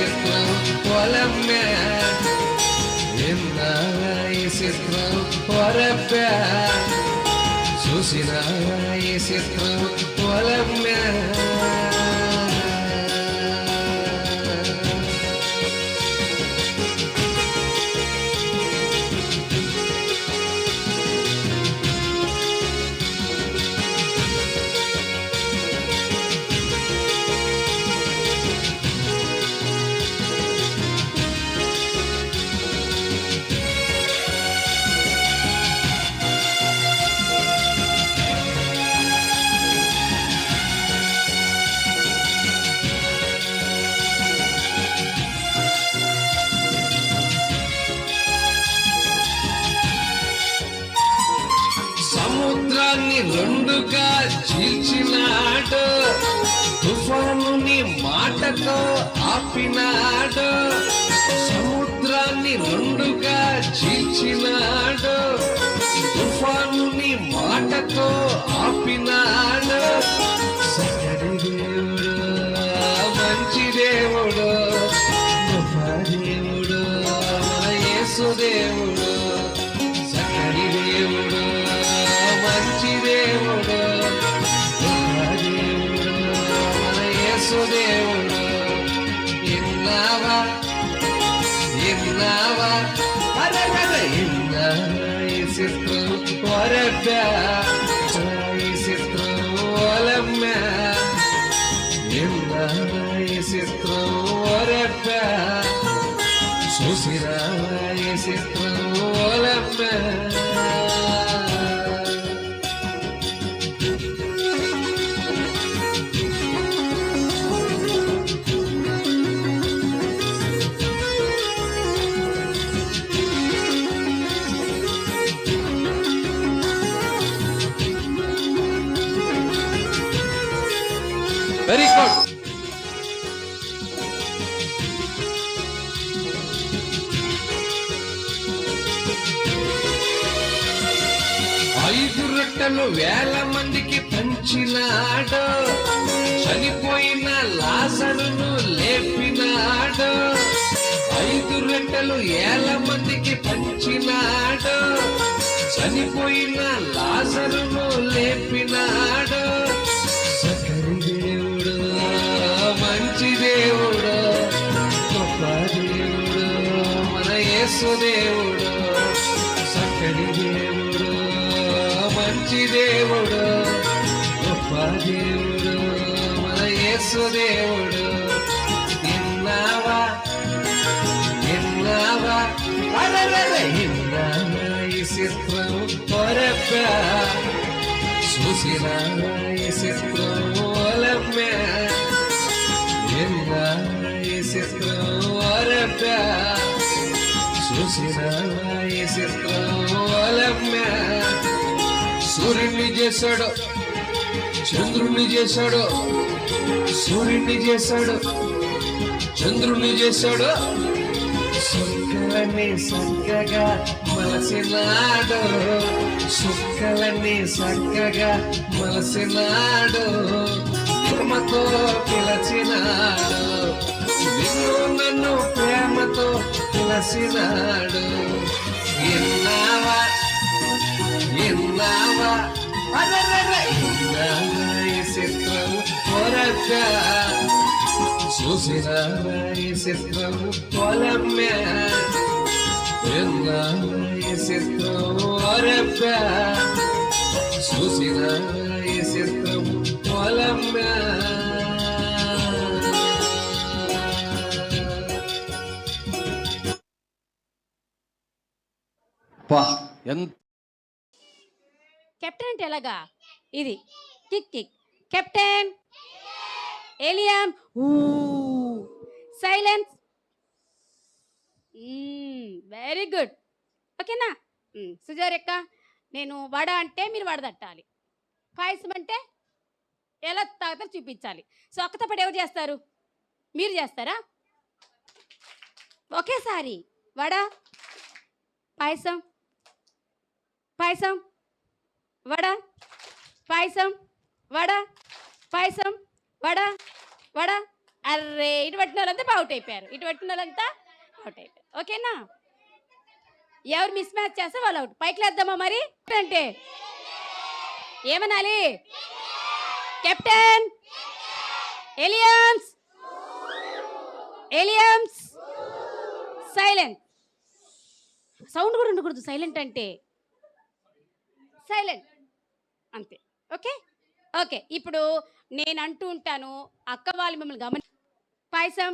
ఈ చిత్రం పొలమ్మే ఎన్నా ఈ చిత్రం పొరబ్బా సముద్రాన్ని రెండుగా చీల్చినాడు. తుఫానుని మాటతో ఆపినాడు. సముద్రాన్ని రెండుగా చీల్చినాడు. తుఫానుని మాటతో ఆపినాడు. ఇన్నావా ఈ చిత్రం వరబ్బా చూసిరా వేల మందికి పంచినాడు చనిపోయిన లాజరును లేపినాడు ఐదు రొట్టెలు ఏల మందికి పంచినాడు చనిపోయిన లాజరును లేపినాడు. సకరి దేవుడు మంచి దేవుడు గొప్ప దేవుడు మన యేసు దేవుడు. యేసుదేవుడు విన్నావా విన్నావా ఈ చిత్రం పొరబ్బా చూసిన ఈ చిత్రం ఒలమ్మే విన్నా ఈ చిత్రం ఒరబ్బా చూసిన ఈ చిత్రం ఒలమ్మే సూర్యుడిని చేశాడు. చంద్రుణ్ణి చేశాడు. సూర్యుడిని చేశాడు. చంద్రుణ్ణి చేశాడు. సుక్కలన్నీ సక్కగా మలసినాడు. సుక్కలన్నీ సక్కగా మలసినాడు. ప్రేమతో పిలచినాడు. నిన్ను నన్ను ప్రేమతో పిలచినాడు. ఎన్నావా ఎన్నావా అరరర ఎన్నావా ఈ చిత్రం పొరగా చూసిన ఈ చిత్రం పొలమ్మే విన్నా ఈ చిత్రం పొరగా చూసిన ఈ చిత్రం పొలమ్మే పా ఎంత కెప్టెన్ అంటే ఎలాగా? ఇది. Kick kick. Captain? Alien silence. Very good. ఓకేనా? సుజారెక్క నేను వడ అంటే మీరు వడదట్టాలి పాయసం అంటే ఎలా తాగుతారు చూపించాలి. సో అక్కతపడి ఎవరు చేస్తారు? మీరు చేస్తారా? ఒకేసారి. వడ పాయసం. పాయసం. వడ పాయసం వడ పాయసం వడ వడ. అర్రే ఇటు పట్టిన వాళ్ళంతా అవుట్ అయిపోయారు ఇటు పట్టిన వాళ్ళంతా అవుట్ అయిపోయారు ఓకేనా? ఎవరు మిస్ మ్యాచ్ చేస్తే వాళ్ళు అవుట్. పైకి లేద్దామా మరి? అంటే ఏమనాలి? Captain aliens aliens silent. Sound కూడా ఉండకూడదు. సైలెంట్ అంటే. సైలెంట్. అంతే. ఓకే? ఓకే ఇప్పుడు నేను అంటూ ఉంటాను అక్క వాళ్ళు మిమ్మల్ని గమని పాయసం?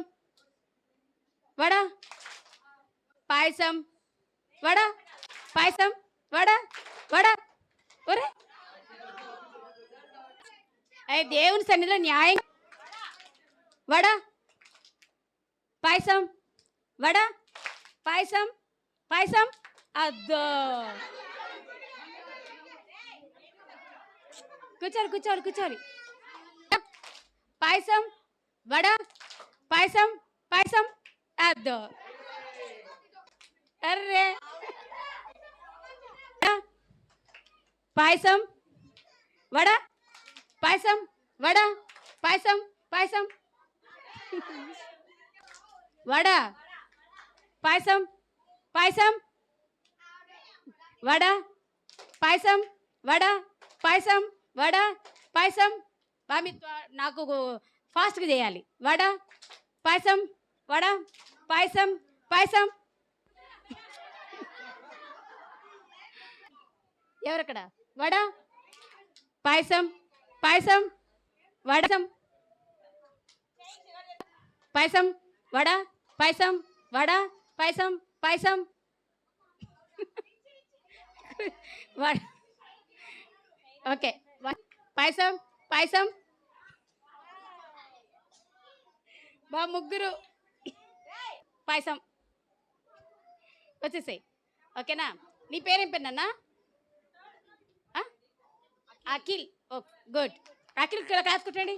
వడ? పాయసం? వడ? పాయసం? వడ? వడ? ఒరే! అయ్య దేవుని సన్నిధిలో న్యాయం వడ? పాయసం? వడ? పాయసం? పాయసం? అద్దో! కూర్చోరు కూర్చోరు కూర్చోరు పాయసం వడ పాయసం పాయసం అద్దో అర్రే పాయసం వడ పాయసం వడ పాయసం పాయసం వడ పాయసం పాయసం వడ పాయసం వడ పాయసం వడ పాయసం బామి నాకు ఫాస్ట్గా చేయాలి. వడ పాయసం వడ పాయసం పాయసం. ఎవరక్కడ? వడ పాయసం పాయసం వడసం పాయసం వడ పాయసం వడ పాయసం పాయసం. వడ. ఓకే. పాయసం పాయసం. బా ముగ్గురు. పాయసం. వచ్చేసాయి. ఓకేనా? నీ పేరేం పేరు అఖిల్. ఓ గుడ్. అఖిల్ ఇక్కడ రాసుకుంటాండి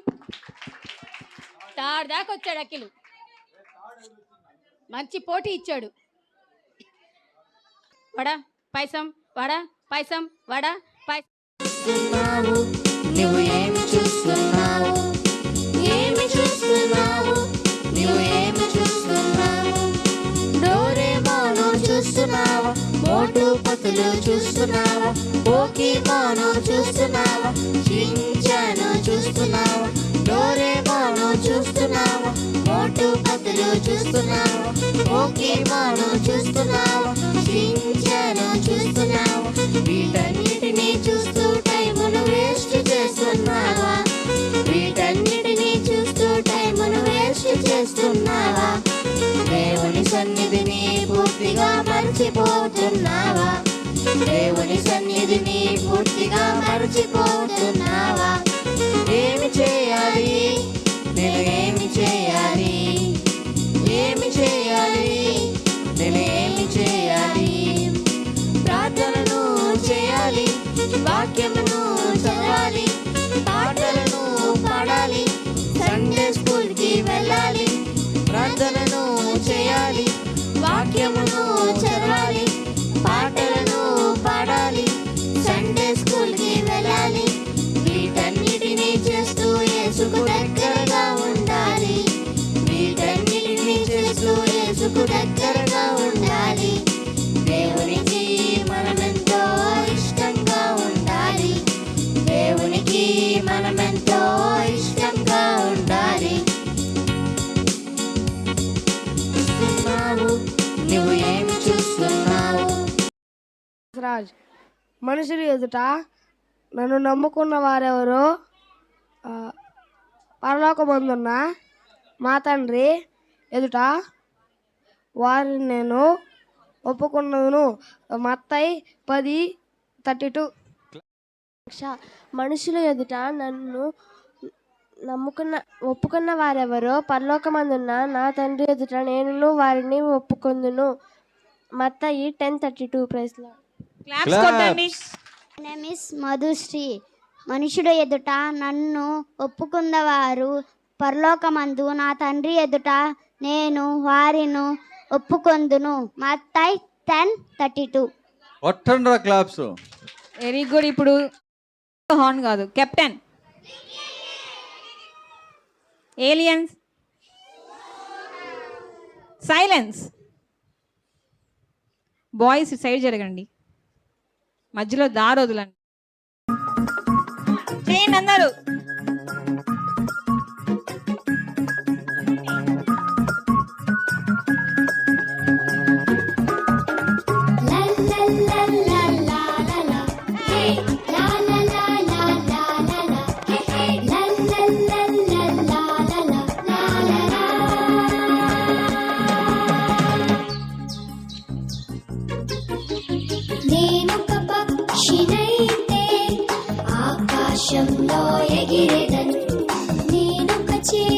తాడు దాకా వచ్చాడు అఖిల్. మంచి పోటీ ఇచ్చాడు. వడ పాయసం వడ పాయసం వడ పాయసం. చూస్తున్నావు నువ్వు ఏమి చూస్తున్నావు? ఏమి చూస్తున్నావు? నువ్వు ఏమి చూస్తున్నావు? డోరేమోను చూస్తున్నావా మోటు పతులు చూస్తున్నావా పోకీమోను చూస్తున్నావా చించాను చూస్తున్నావా డోరేమోను చూస్తున్నావా మోటు పతులు చూస్తున్నావా పోకీమోను చూస్తున్నావా చించాను చూస్తున్నావా వీటన్నిటినీ చూస్తూ టైమును వేస్ట్ చేస్తున్నావా? వీటన్నిటినీ చూస్తూ టైమును వేస్ట్ చేస్తున్నావా? దేవుని సన్నిధిని పూర్తిగా మర్చిపోతున్నావా? దేవుని సన్నిధిని పూర్తిగా మర్చిపోతున్నావా? ఏమి చేయాలి? నేను ఏమి చేయాలి? ఏమి చేయాలి? నేను ఏమి చేయాలి? ప్రార్థనను చేయాలి వాక్యమును మనుషులు ఎదుట నన్ను నమ్ముకున్న వారెవరో పరలోకమందున్న మా తండ్రి ఎదుట వారిని నేను ఒప్పుకున్నను మత్తయి పది థర్టీ టూ. మనుషుల ఎదుట నన్ను నమ్ముకున్న ఒప్పుకున్న వారెవరో పరలోకమందున్న నా తండ్రి ఎదుట నేను వారిని ఒప్పుకొందును. Mattayi ten thirty two. ప్రైస్లో క్లాప్స్ కొట్టండి. నేమ్ ఇస్ మధుశ్రీ మనుషుడు ఎదుట నన్ను ఒప్పుకుందవారు. పరలోకమందు నా తండ్రి ఎదుట నేను వారిను ఒప్పుకొందును. మత్తై టెన్ థర్టీ టూ. కొట్టండి క్లాప్స్ వెరీ గుడ్ ఇప్పుడు హార్న్ కాదు. Captain aliens silence boys side జరగండి. మధ్యలో దారి వదలండి చేయండి అందరూ. темноте.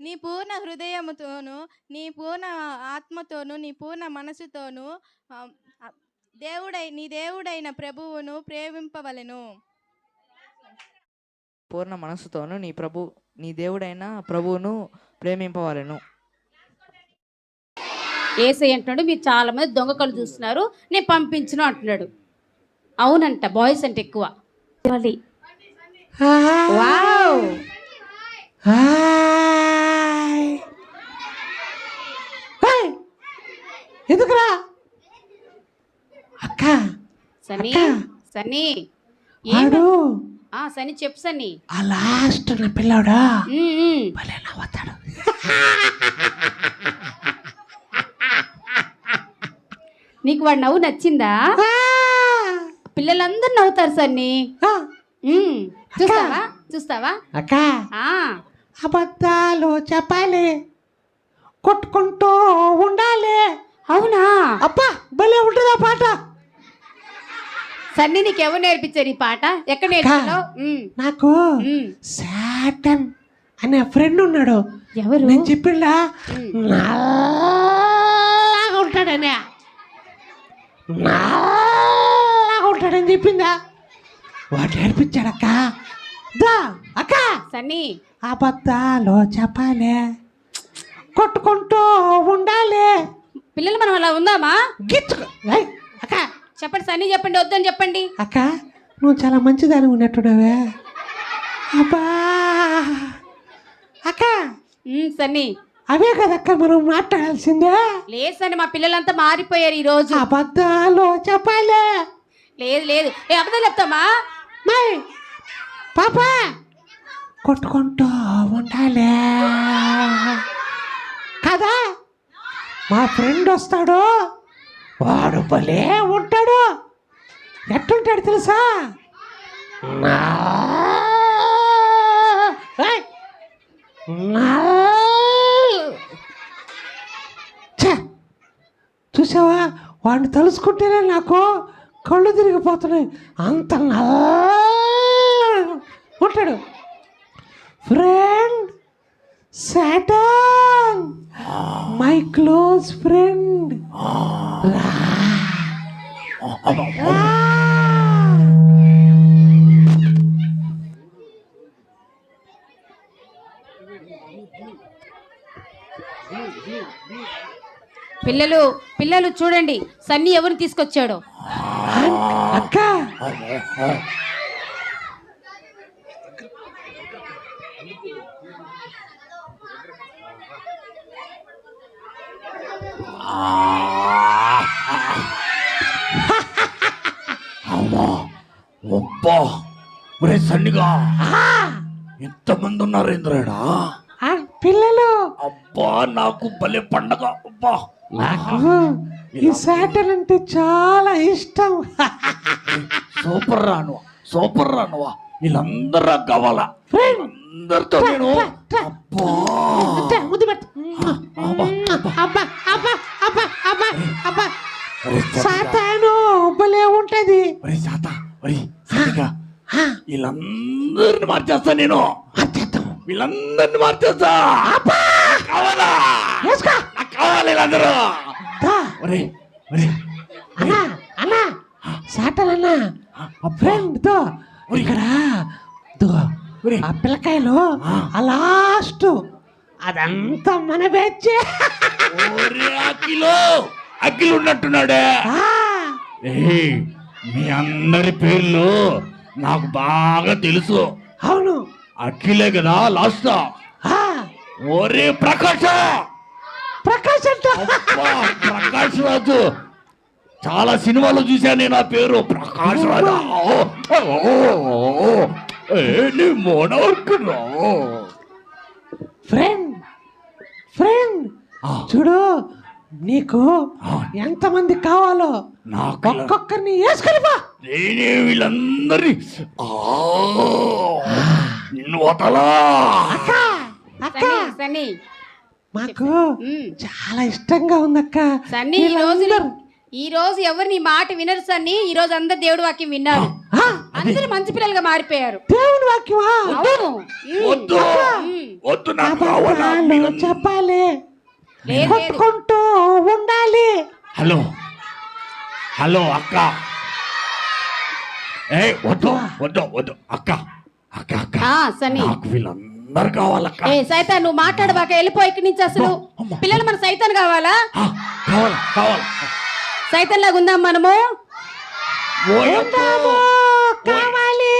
నీ పూర్ణ హృదయముతోను నీ పూర్ణ ఆత్మతోను నీ పూర్ణ మనసుతోను దేవుడై నీ దేవుడైన ప్రభువును ప్రేమింపవలెను. పూర్ణ మనస్సుతోను నీ ప్రభు నీ దేవుడైన ప్రభువును ప్రేమింపవలెను. ఏసై అంటున్నాడు మీరు చాలా మంది దొంగ కళ్ళు చూస్తున్నారు నేను పంపించును అంటున్నాడు. అవునంట బాయ్స్ అంటే ఎక్కువ. వావ్. ఎందుకురా? అక్క సనీ సనీ వాడు? ఆ సని చెప్పు సని. ఆ లాస్ట్ పిల్లాడా? ఉమ్, ఉమ్. భలే నవ్వుతాడు. నీకు వాడు నవ్వు నచ్చిందా? పిల్లలందరూ నవ్వుతారు సన్ని. చూస్తావా? చూస్తావా? అక్క. అబద్ధాలు చెప్పాలి. కొట్టుకుంటూ ఉండాలి. అవునా? అబ్బా భలే ఉంటుందా పాట. సన్నీ నీకు ఎవరు నేర్పించారు ఈ పాట? ఎక్కడ నేర్చుకున్నావు? ఉమ్, నాకు ఉమ్. శాటన్ అనే ఫ్రెండ్ ఉన్నాడు. ఎవరు? నేను చెప్పిండా. నల్లగా ఉంటాడనే. నల్లగా ఉంటాడని చెప్పిందా? వాడు నేర్పించాడక్క. దా అక్క. సన్నీ. అబద్ధాలు చెప్పాలి. కొట్టుకుంటూ ఉండాలి. పిల్లలు మనం అలా ఉందామా? గిచ్చుకు ఏయ్, అక్క. చెప్పండి సన్నీ చెప్పండి వద్దని చెప్పండి. అక్క నువ్వు చాలా మంచిదాని ఉన్నట్టున్నావే. అబ్బా. అక్క. ఉమ్, సన్నీ. అవే కదక్క మనం మాట్లాడాల్సిందే. లేదు సన్నీ మా పిల్లలంతా మారిపోయారు ఈ రోజు అబద్ధాలు చెప్పాలి. లేదు లేదు. ఏ అబద్ధాలు చెప్తామా? మై పాప. కొట్టుకుంటూ ఉండాలి. కదా? మా ఫ్రెండ్ వస్తాడు? వాడు భలే ఉంటాడు. ఎట్టుంటాడు తెలుసా? నా చూసావా? వాడిని తలుసుకుంటేనే నాకు కళ్ళు తిరిగిపోతున్నాయి. అంత నల్ల ఉంటాడు. Friend! Satan my close friend పిల్లలు పిల్లలు చూడండి. సన్నీ ఎవరిని తీసుకొచ్చాడో? అక్క. అమ్మా అబ్బా ఒరే సన్నిగా. ఎంతమంది ఉన్నారు ఇంద్రాడా ఆ పిల్లలు. అబ్బా నాకు భలే పండగ అబ్బా. నాకు ఈ సాటన్ అంటే చాలా ఇష్టం. సూపర్ రాను సూపర్ రానువా వీళ్ళందరూ కావాలా అందరితో నేను అబ్బా. సాతాను భలే ఉంటది. ఒరే శాత ఒరే ఆ, వీళ్ళందరిని మార్చేస్తా నేను. మార్చేద్దాం. వీళ్ళందరిని మార్చేస్తా. కావాలా. నాకు కావాలి వీళ్ళందరూ. ఒరే ఒరే అన్నా అన్నా సాటన్ అన్నా ఫ్రెండ్తో ఇక్కడ. ఆ పిల్లకాయలు ఆ. లాస్ట్ అదంతా మన బెచ్చే ఒరే అఖిలు ఉన్నట్టున్నాడే మీ అందరి పేర్లు నాకు బాగా తెలుసు. అవును. అఖిలే కదా లాస్ట్. ఒరే ప్రకాశ్! అంట అబ్బా, ప్రకాష్ రాజు. చాలా సినిమాలు చూశాను నేను ఆ పేరు. ప్రకాష్ రాజు. Friend friend. చూడు నీకు. ఎంతమంది కావాలో ఒక్కొక్కరిని వేసుకొని నేనే వీళ్ళందరి నిన్ను వదలా. అక్క అక్క. సన్నీ. మాకు. చాలా ఇష్టంగా ఉందక్క. సన్నీ ఈ రోజు ఈ రోజు ఎవరు నీ మాట వినరు సన్నీ. ఈ రోజు అందరు దేవుడు వాక్యం విన్నారు. అందరూ మంచి పిల్లలుగా మారిపోయారు. వద్దు. వద్దు అబద్ధాలు మీరందరూ- చెప్పాలి. కొట్టుకుంటూ ఉండాలి. హలో. హలో అక్క. ఏ వద్దు వద్దు వద్దు. అక్క అక్క అక్క. ఆ, సన్నీ. నాకు వీళ్ళందరూ కావాలక్క. ఏ సైతాన్ నువ్వు మాట్లాడబాక వెళ్ళిపో ఇక్కడి నుంచి అసలు. పిల్లలు మన సైతాన్ కావాలా? కావాలా కావాలా. సైతాన్ లాగా ఉందాం మనము. కావాలి.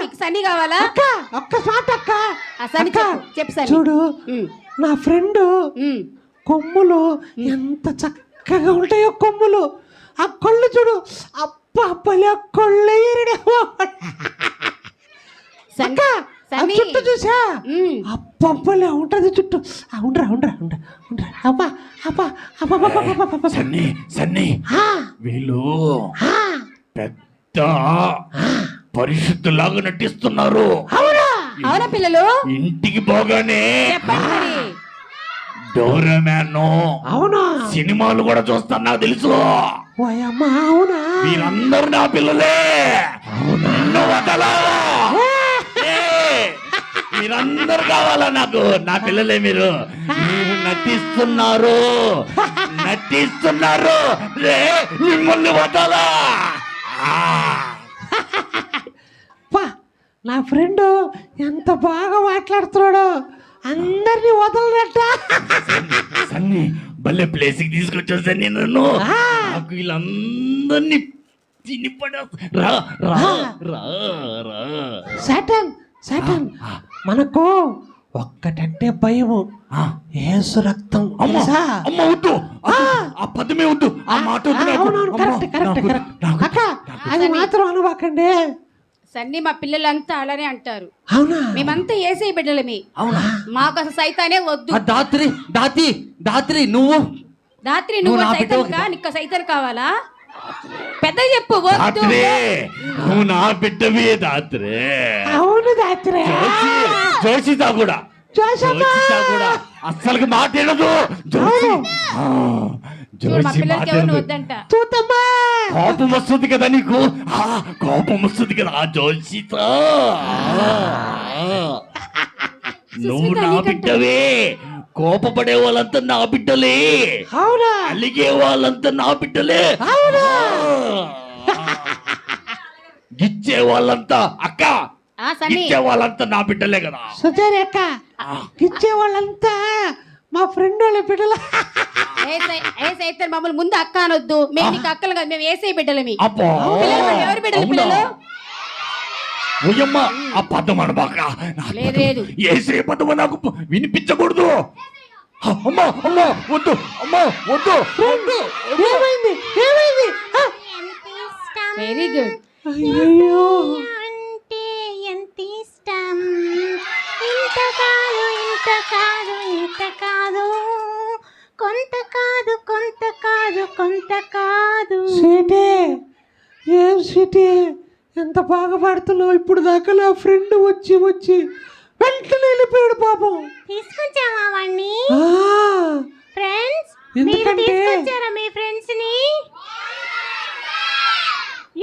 మీకు సన్నీ కావాలా? అక్క ఒక్క మాట అక్క. అక్క, చెప్పు, చెప్పు సన్నీ. చూడు. నా ఫ్రెండ్. కొమ్ములు ఎంత చక్కగా ఉంటాయో కొమ్ములు. ఆ కళ్ళు చూడు. కళ్ళు అక్క ఆ సన్నీ. చుట్టూ చూసా. అబ్బబ్బలే ఉంటది చుట్టూ ఆ, ఉండరా ఉండరా ఉండరా ఉండరా. అబ్బా అబ్బా అబ్బా. సన్నీ సన్నీ. వీళ్ళు పెద్ద పరిశుద్ధులాగా నటిస్తున్నారు. అవునా పిల్లలు? ఇంటికి పోగానే డోరమ్యాన్ అవునా? సినిమాలు కూడా చూస్తాను నాకు తెలుసు. అవునా? మీరందరూ నా పిల్లలే. మీరందరూ కావాలా నాకు? నా పిల్లలే మీరు. మీరు నటిస్తున్నారు. నటిస్తున్నారు. మిమ్మల్ని వదలా. నా ఫ్రెండ్ ఎంత బాగా మాట్లాడుతున్నాడు అందరినీ వదలనట్ట సన్ని భలే ప్లేస్కి తీసుకొచ్చావు సన్ని నన్ను. నాకు వీళ్ళందరినీ తిని. రా రా రా రా. సాటన్ సాటన్ మనకు ఒక్కటంటే భయము. ఆ. ఏసు రక్తం. అమ్మ వద్దు. ఆ. పదమే వద్దు. ఆ మాట కరెక్ట్ కరెక్ట్ కరెక్ట్ అక్క అది మాత్రం అనువాకండి సన్ని మా పిల్లలంతా అలానే అంటారు. అవునా? మేమంతా ఏసై బిడ్డలమే. అవునా? మాకు అసలు సైతానే వద్దు. ఆ దాత్రి దాతి దాత్రి నువ్వు. రాత్రి నువ్వు నువ్వు నా సైతం బిడ్డవు? కా? నీకు సైతం కావాలా? పెద్ద చెప్పు వద్దు. దాత్రే నువ్వు నా బిడ్డవే దాత్రే. అవును దాత్రే. జోషి జోషితా కూడా! జోషితా జోషి ఆ, కోపం వస్తుంది కదా నీకు? ఆ, కోపం వస్తుంది కదా జోషిత. నువ్వు నా బిడ్డవే. కోపపడే వాళ్ళంతా నా బిడ్డలే. అవునా? అలిగే వాళ్ళంతా నా బిడ్డలే. గిచ్చే వాళ్ళంతా అక్క. ఆ సన్ని గిచ్చే వాళ్ళంతా నా బిడ్డలే కదా. సుజారి అక్క ఇచ్చే వాళ్ళంతా మా ఫ్రెండ్ వాళ్ళ బిడ్డల. ఏ సై- ఏ సైతం మమ్మల్ని ముందు అక్క అనొద్దు. మేము నీకు అక్కలు కాదు మేము ఏసై బిడ్డలమి. ఎవరు బిడ్డలు? పిల్లలు ఓయమ్మ ఆ పదం అనబాక నా లేదు. ఏసే పదం నాకు వినిపించకూడదు. అమ్మ అమ్మ వద్దు అమ్మ వద్దు. వద్దు. ఎంత బాగా పాడుతున్నావు ఇప్పుడు దాకా నా ఫ్రెండ్ వచ్చి వచ్చి వెంటనే వెళ్ళిపోయాడు పాపం. తీసుకొచ్చావా వాణ్ణి? ఫ్రెండ్స్ ఎందుకంటే తీసుకొచ్చారా మీ ఫ్రెండ్స్ని?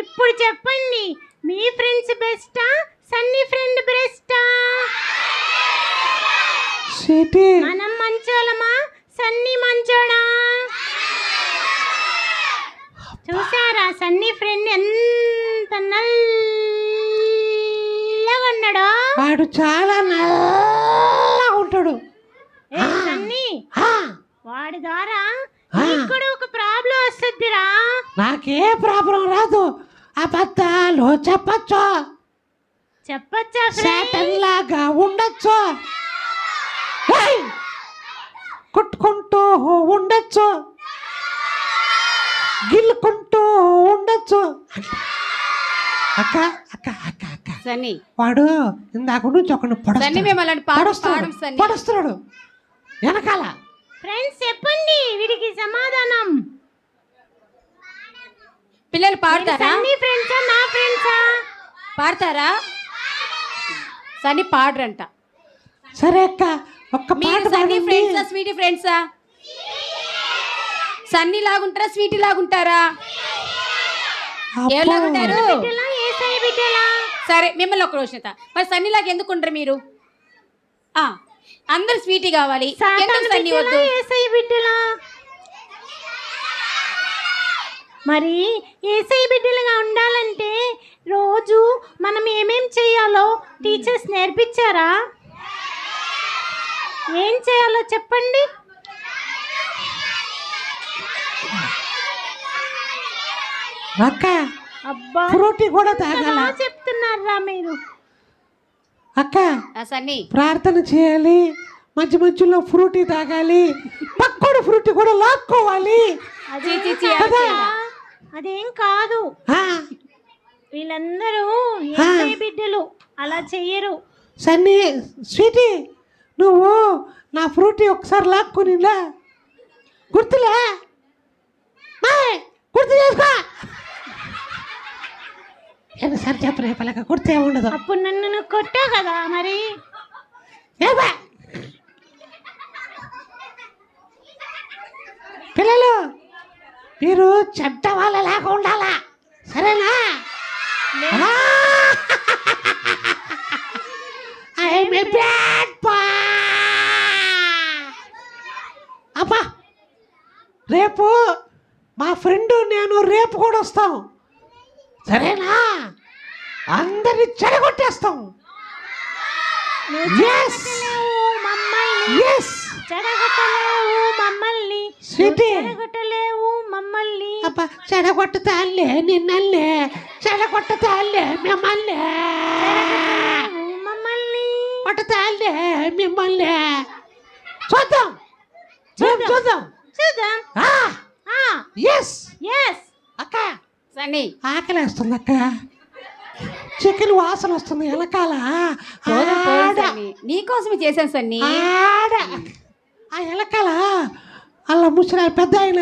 ఇప్పుడు చెప్పండి మీ ఫ్రెండ్స్ బెస్టా సన్నీ ఫ్రెండ్ బెస్టా మనం మంచోళమా సన్నీ మంచోడా? చూసారా సన్నీ ఫ్రెండ్ ఎంత నల్లగా ఉన్నాడో వాడు చాలా నల్లగా ఉంటాడు. వాడి ద్వారా ఆ. నీకు కూడా ఒక ప్రాబ్లం వస్తుందిరా. నాకే ప్రాబ్లం రాదు. అబద్ధాలు చెప్పచ్చు. చెప్పచ్చా శాటన్ లాగా ఉండొచ్చు! కొట్టుకుంటూ ఉండొచ్చు. గిల్లుకుంటూ ఉండొచ్చు. అక్క అక్క అక్క అక్క. సన్ని. వాడు ఇందాక నుంచి ఒకడు సన్ని మేము అలాంటి పాట పాడం సన్ని. పడుస్తున్నాడు. వెనకాల. ఫ్రెండ్స్ చెప్పండి వీడికి సమాధానం. పిల్లలు పాడతారా? సన్నీ ఫ్రెండ్సా నా ఫ్రెండ్సా పాడతారా? సన్ని పాడరంట. సరే అక్క ఒక్క పాట మీరు సన్నీ. ఫ్రెండ్సా స్వీటీ ఫ్రెండ్సా సన్నీ లాగుంటారా స్వీటీ లాగుంటారా? అబ్బో. సరే మిమ్మల్ని ఒక రోజుత మరి సన్నీ లాగా ఎందుకు ఉండరు మీరు? ఆ అందరు స్వీటీ కావాలి. ఎందుకు సన్నీ వద్దు? మరి ఏసై బిడ్డలుగా ఉండాలంటే రోజు మనం ఏమేం చేయాలో టీచర్స్ నేర్పించారా? ఏం చేయాలో చెప్పండి. అక్క అబ్బా ఫ్రూటీ కూడా తాగాల బాగా చెప్తున్నారా మీరు. అక్క ఆ సన్నీ. ప్రార్థన చేయాలి మధ్య మధ్యలో ఫ్రూటీ తాగాలి పక్కడు ఫ్రూటీ కూడా లాక్కోవాలి? అదేం కాదు. ఆ, వీళ్ళందరూ బిడ్డలు అలా చెయ్యరు. సన్నీ స్వీటీ నువ్వు నా ఫ్రూటీ ఒకసారి లాక్కునిలా గుర్తులే? మాయ్, గుర్తు చేసుకో ఏం సరే చెప్పు రేపలక కుడితే ఉండదు. అప్పుడు నన్ను నువ్వు కొట్టావు కదా మరి! పిల్లలు మీరు చెడ్డ వాళ్ళలాగా ఉండాలా? సరేనా? అబ్బా! రేపు మా ఫ్రెండ్ నేను రేపు కూడా వస్తాం. సరేనా? అందరిని చెడగొట్టేస్తాం. మమ్మల్ని. చెడగొట్టలేవు మమ్మల్ని. స్వీటీ. చెడగొట్టలేవు మమ్మల్ని. అబ్బా చెడగొట్టుతాలే నిన్నల్లే చెడగొట్టుతాలే మిమ్మల్ని. మమ్మల్ని. కొట్టుతాలే మిమ్మల్ని. చూద్దాం. రేపు చూద్దాం. చూద్దాం. ఎస్ ఎస్ అక్క. సన్నీ. ఆకలేస్తుంది అక్క చికెన్ వాసన వస్తుంది పోదాం ఆడ. నీకోసమే చేశాను సన్నీ. ఆడ. ఆ వెనకాల వాళ్ళ ముసలి పెద్ద ఆయన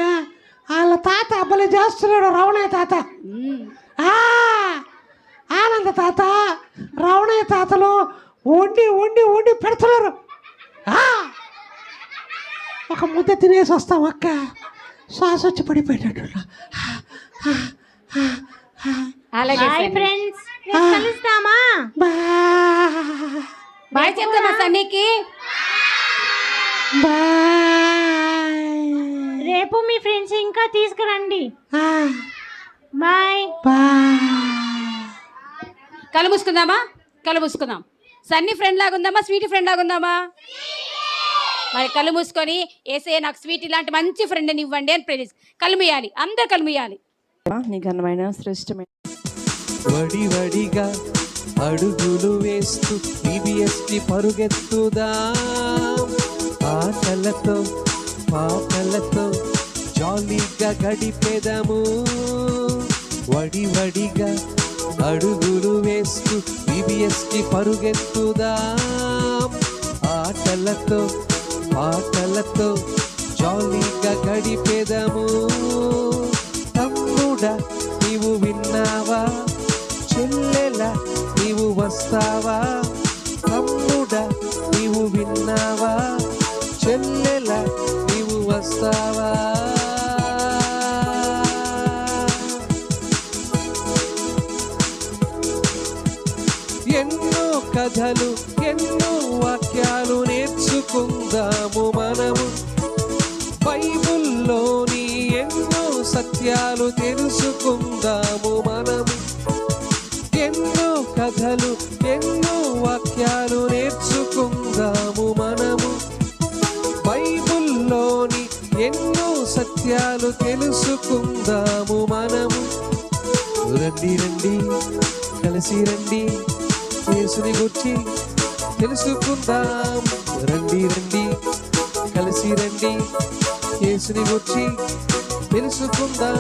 వాళ్ళ తాత అబ్బలే చేస్తున్నాడు రవణయ్య తాత. ఆనంద తాత రవణయ్య తాతలు వండి వండి వండి పెడుతున్నారు. ఒక ముద్ద తినేసి వస్తాం అక్క. శ్వాస వచ్చి పడిపోయేటట్టు అలాగే బాయ్. ఫ్రెండ్స్ కలుస్తామా? బాయ్ చెప్తామా సన్నీకి. రేపు మీ ఫ్రెండ్స్ ఇంకా తీసుకురండి. బాయ్ బాయ్ కళ్ళు మూసుకుందామా కళ్ళు మూసుకుందాం సన్నీ ఫ్రెండ్ లాగా ఉందామా? స్వీటీ ఫ్రెండ్ లాగా ఉందామా? మరి కళ్ళు మూసుకొని ఏసే నాకు స్వీట్ ఇలాంటి మంచి ఫ్రెండ్ని ఇవ్వండి అని ప్రేరిస్ కళ్ళు మూయాలి అందరు కళ్ళు మూయాలి నీ ఘనమైన శ్రేష్టమైన. వడి వడిగా అడుగులు వేస్తూ కి పరుగెత్తుదా? ఆటలతో పాటలతో జాలీగా గడిపేదాము. వడి వడిగా అడుగులు వేస్తూ కి పరుగెత్తుదా? ఆటలతో పాటలతో జాలీగా గడిపేదాము. తమ్ముడా నీవు విన్నావా? చెల్లెల నీవు వస్తావా? తెలుసుకుందాము మనము ఎన్నో కథలు ఎన్నో వాక్యాలు నేర్చుకుందాము మనము. బైబుల్లోని ఎన్నో సత్యాలు తెలుసుకుందాము మనము. రండి రండి కలిసి రండి యేసుని గుర్చి తెలుసుకుందాం. రండి రండి కలిసి రండి యేసుని గుర్చి తెలుసుకుందాం.